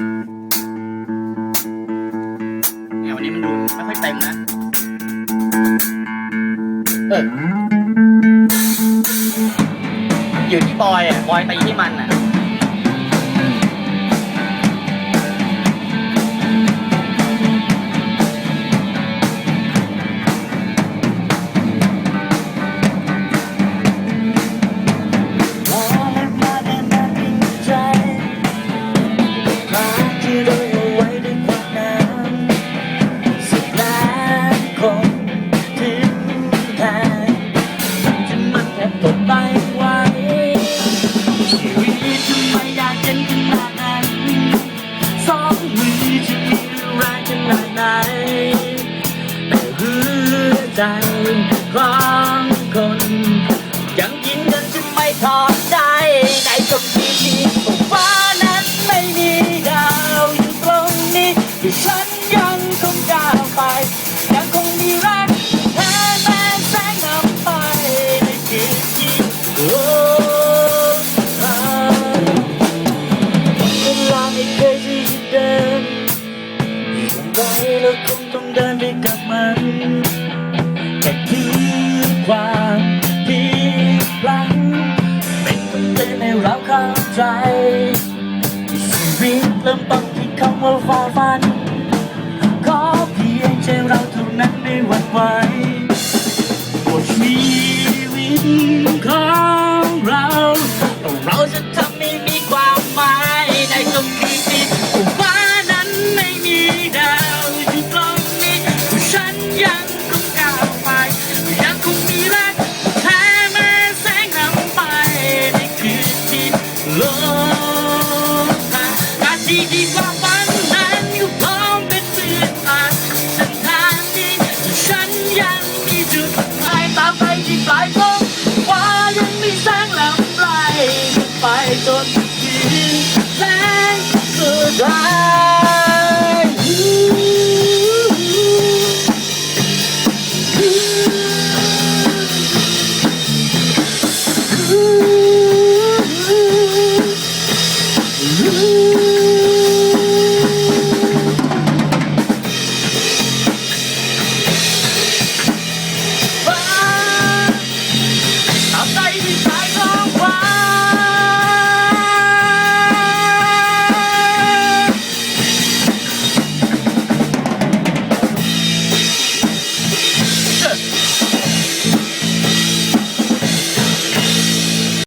เนี่ยวันนี้มันดูไม่ค่อยเต็มนะเอออยู่ที่บอยอะบอยตีที่มันอะ ใจของคนยังยินกันจะไม่ถอดใจในตรงที่ที่ฟ้านั้นไม่มีดาวอยู่ตรงนี้ที่ฉันยังคงก้าวไป ยังคงมีรักแท้แม้แสงนำไปในคืนที่โอ้อ่าเวลาไม่เคยจะหยุดเดินอย่างไรเราคงต้องเดินไปกับมัน ความผิดพลังเป็นคนเตือนให้เราเข้าใจชีวิตเริ่มต้นที่คำว่าฝ่าฟัน ไล่ตาไปที่ปลายลมายังมีแสงแล้วไล่ไปจนถึงแสงสุดท้ายอืม